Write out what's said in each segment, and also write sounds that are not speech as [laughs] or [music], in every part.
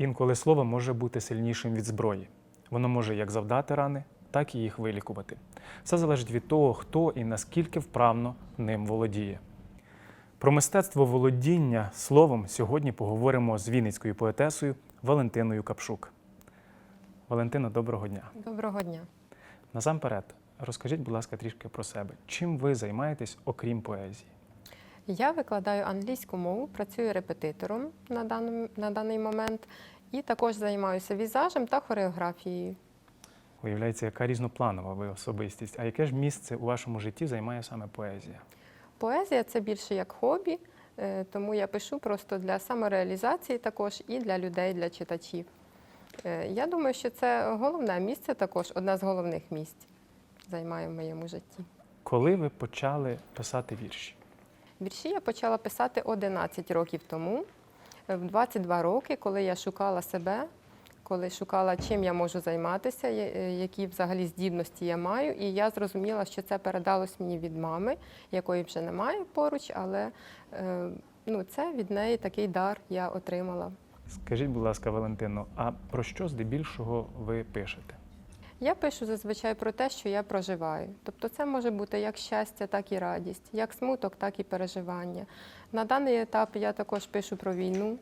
Інколи слово може бути сильнішим від зброї. Воно може як завдати рани, так і їх вилікувати. Все залежить від того, хто і наскільки вправно ним володіє. Про мистецтво володіння словом сьогодні поговоримо з вінницькою поетесою Валентиною Капшук. Валентино, доброго дня. Доброго дня. Насамперед, розкажіть, будь ласка, трішки про себе. Чим ви займаєтесь, окрім поезії? Я викладаю англійську мову, працюю репетитором на даний, на даний момент і також займаюся візажем та хореографією. Виявляється, яка різнопланова ви особистість. А яке ж місце у вашому житті займає саме поезія? Поезія це більше як хобі, е, тому я пишу просто для самореалізації також і для людей, для читачів. Е, Я думаю, що це головне місце, також одне з головних місць займає в моєму житті. Коли ви почали писати вірші? Вірші я почала писати 11 років тому, е, в 22 роки, коли я шукала себе, коли шукала, чим я можу займатися, е, які взагалі здібності я маю. І я зрозуміла, що це передалось мені від мами, якої вже немає поруч, але е, ну, це від неї такий дар я отримала. Скажіть, будь ласка, Валентино, а про що здебільшого ви пишете? Я пишу зазвичай про те, що я проживаю. Тобто це може бути як щастя, так і радість, як смуток, так і переживання. На даний етап я також пишу про війну,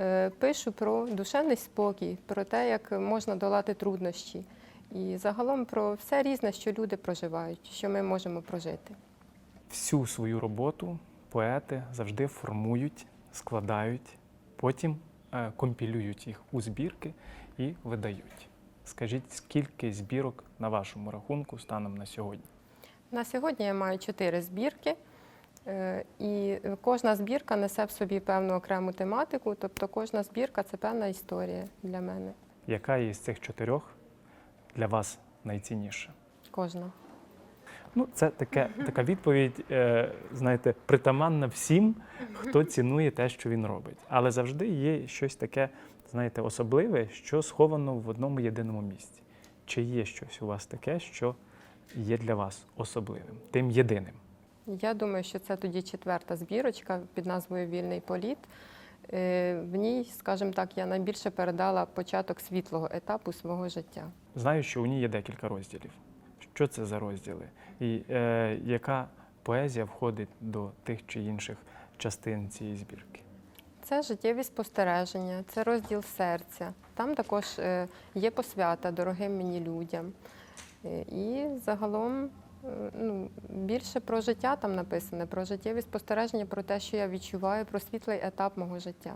е, пишу про душевний спокій, про те, як можна долати труднощі. І загалом про все різне, що люди проживають, що ми можемо прожити. Всю свою роботу поети завжди формують, складають, потім е, компілюють їх у збірки і видають. Скажіть, скільки збірок на вашому рахунку станом на сьогодні? На сьогодні я маю чотири збірки, е, і кожна збірка несе в собі певну окрему тематику, тобто кожна збірка це певна історія для мене. Яка із цих чотирьох для вас найцінніша? Кожна. Ну, це таке, така відповідь, е, знаєте, притаманна всім, хто цінує те, що він робить. Але завжди є щось таке, знаєте, особливе, що сховано в одному єдиному місці. Чи є щось у вас таке, що є для вас особливим, тим єдиним? Я думаю, що це тоді четверта збірочка під назвою Вільний політ. Е, В ній, скажімо так, я найбільше передала початок світлого етапу свого життя. Знаю, що у ній є декілька розділів. Що це за розділи? І е, яка поезія входить до тих чи інших частин цієї збірки? Це життєві спостереження, це розділ серця. Там також е, є посвята дорогим мені людям. Е, І загалом е, ну, більше про життя там написане, про життєві спостереження, про те, що я відчуваю, про світлий етап мого життя.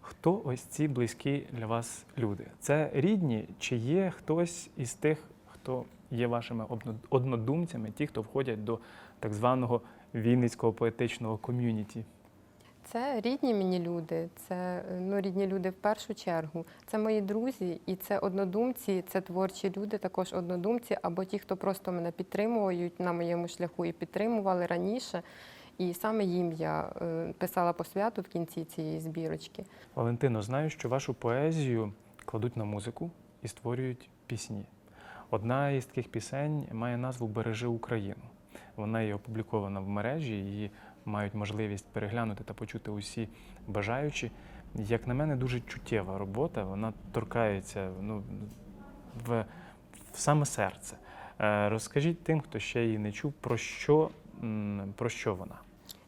Хто ось ці близькі для вас люди? Це рідні, чи є хтось із тих, хто є вашими однодумцями, ті, хто входять до так званого Вінницького поетичного ком'юніті? Це рідні мені люди, це е, ну, рідні люди в першу чергу. Це мої друзі, і це однодумці, це творчі люди, також однодумці, або ті, хто просто мене підтримують на моєму шляху і підтримували раніше. І саме їм я е, писала посвяту в кінці цієї збірочки. Валентино, знаю, що вашу поезію кладуть на музику і створюють пісні. Одна із таких пісень має назву Бережи Україну. Вона є опублікована в мережі, її мають можливість переглянути та почути усі бажаючі. Як на мене, дуже чуттєва робота. Вона торкається ну, в, в саме серце. Е, Розкажіть тим, хто ще її не чув, про що, про що вона.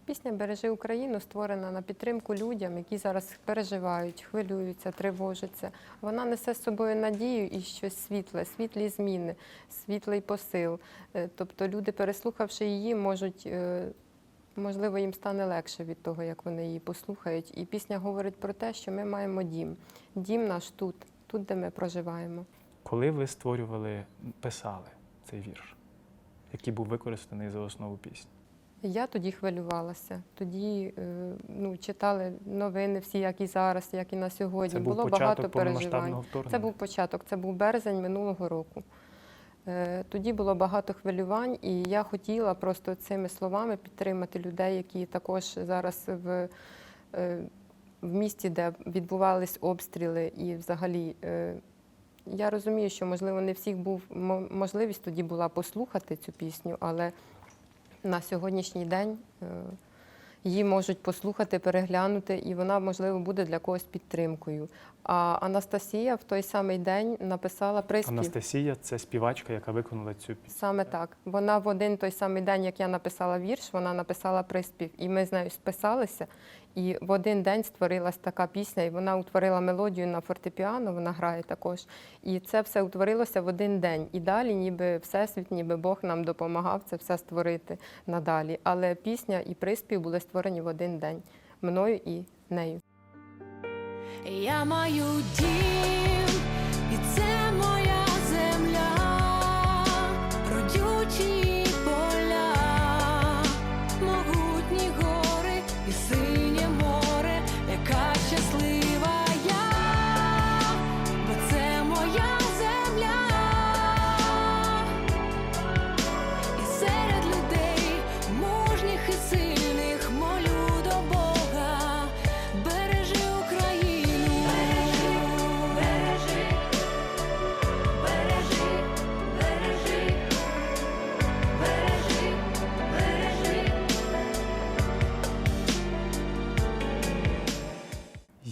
Пісня Бережи Україну створена на підтримку людям, які зараз переживають, хвилюються, тривожаться. Вона несе з собою надію і щось світле, світлі зміни, світлий посил. Е, Тобто люди, переслухавши її, можуть, е, можливо, їм стане легше від того, як вони її послухають. І пісня говорить про те, що ми маємо дім. Дім наш тут, тут, де ми проживаємо. Коли ви створювали, писали цей вірш, який був використаний за основу пісні? Я тоді хвилювалася. Тоді е, ну, читали новини всі, як і зараз, як і на сьогодні. Це був Було початок багато переживань. Це був початок, це був березень минулого року. Е, Тоді було багато хвилювань, і я хотіла просто цими словами підтримати людей, які також зараз в, е, в місті, де відбувались обстріли, і взагалі. Я розумію, що можливо не всіх був можливість тоді була послухати цю пісню, але на сьогоднішній день е, її можуть послухати, переглянути, і вона, можливо, буде для когось підтримкою. А Анастасія в той самий день написала приспів. Анастасія це співачка, яка виконала цю пісню. Саме так. Вона в один той самий день, як я написала вірш, вона написала приспів. І ми з нею списалися. І в один день створилась така пісня, і вона утворила мелодію на фортепіано, вона грає також. І це все утворилося в один день. І далі, ніби Всесвіт, ніби Бог нам допомагав це все створити надалі. Але пісня і приспів були створені в один день мною і нею. Я маю дім,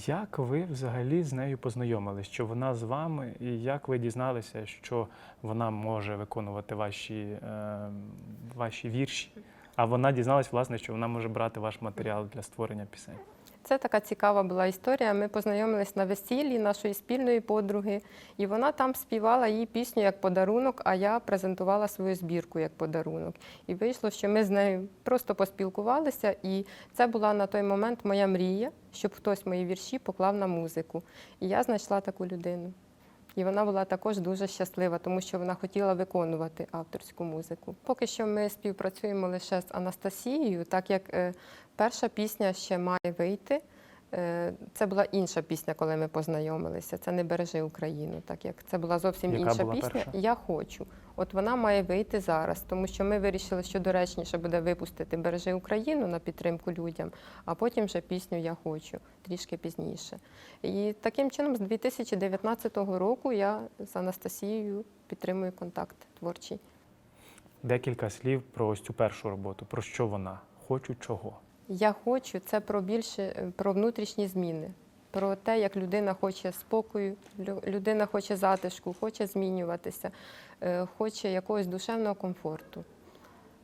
Як ви взагалі з нею познайомились? Що вона з вами, і як ви дізналися, що вона може виконувати ваші, е, ваші вірші? А вона дізналась, власне, що вона може брати ваш матеріал для створення пісень. Це така цікава була історія. Ми познайомились на весіллі нашої спільної подруги, і вона там співала її пісню як подарунок, а я презентувала свою збірку як подарунок. І вийшло, що ми з нею просто поспілкувалися, і це була на той момент моя мрія, щоб хтось мої вірші поклав на музику. І я знайшла таку людину. І вона була також дуже щаслива, тому що вона хотіла виконувати авторську музику. Поки що ми співпрацюємо лише з Анастасією, так як е, перша пісня ще має вийти. Е, Це була інша пісня, коли ми познайомилися. Це не бережи Україну, так як це була зовсім Яка інша була пісня. перша? Я хочу. От вона має вийти зараз, тому що ми вирішили, що доречніше буде випустити Бережи Україну на підтримку людям, а потім вже пісню Я хочу трішки пізніше. І таким чином, з 2019 року я з Анастасією підтримую контакт творчий. Декілька слів про ось цю першу роботу. Про що вона? Хочу чого? Я хочу це про більше е, про внутрішні зміни, про те, як людина хоче спокою, лю- людина хоче затишку, хоче змінюватися, е, хоче якогось душевного комфорту.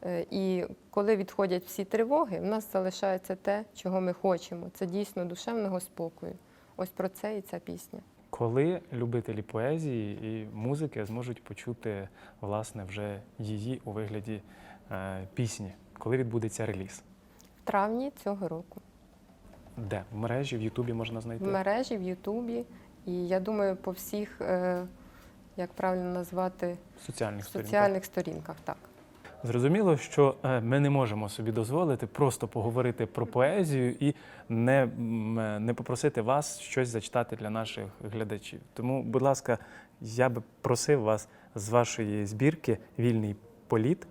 Е, І коли відходять всі тривоги, в нас залишається те, чого ми хочемо. Це дійсно душевного спокою. Ось про це і ця пісня. Коли любителі поезії і музики зможуть почути власне вже її у вигляді пісні, коли відбудеться реліз? Травні цього року. Де? В мережі, в Ютубі можна знайти? В мережі, в Ютубі. І я думаю, по всіх, е, як правильно назвати, соціальних сторінках. соціальних сторінках. Так. Зрозуміло, що е, ми не можемо собі дозволити просто поговорити про поезію і не, е, не попросити вас щось зачитати для наших глядачів. Тому, будь ласка, я би просив вас з вашої збірки Вільний політ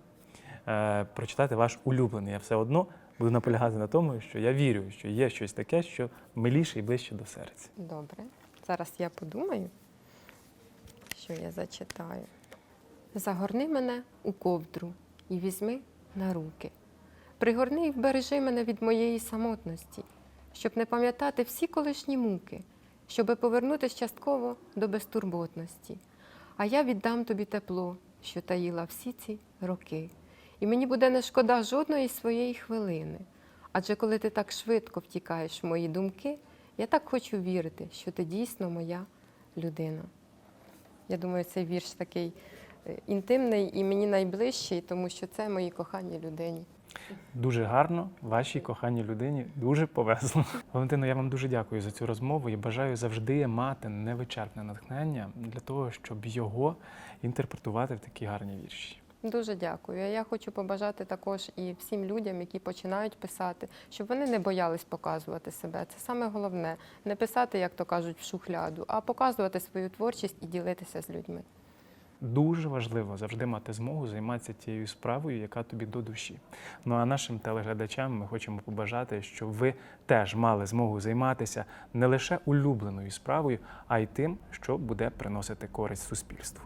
прочитати ваш улюблений. Я все одно буду наполягати на тому, що я вірю, що є щось таке, що миліше і ближче до серця. Добре. Зараз я подумаю, що я зачитаю. Загорни мене у ковдру і візьми на руки. Пригорни і вбережи мене від моєї самотності, щоб не пам'ятати всі колишні муки, щоби повернутися частково до безтурботності. А я віддам тобі тепло, що таїла всі ці роки. І мені буде не шкода жодної своєї хвилини. Адже коли ти так швидко втікаєш в мої думки, я так хочу вірити, що ти дійсно моя людина. Я думаю, цей вірш такий е, інтимний і мені найближчий, тому що це моїй коханій людині. Дуже гарно, вашій коханій людині дуже повезло. [laughs] Валентино, я вам дуже дякую за цю розмову і бажаю завжди мати невичерпне натхнення для того, щоб його інтерпретувати в такі гарні вірші. Дуже дякую. Я хочу побажати також і всім людям, які починають писати, щоб вони не боялись показувати себе. Це саме головне не писати, як то кажуть, в шухляду, а показувати свою творчість і ділитися з людьми. Дуже важливо завжди мати змогу займатися тією справою, яка тобі до душі. Ну а нашим телеглядачам ми хочемо побажати, щоб ви теж мали змогу займатися не лише улюбленою справою, а й тим, що буде приносити користь суспільству.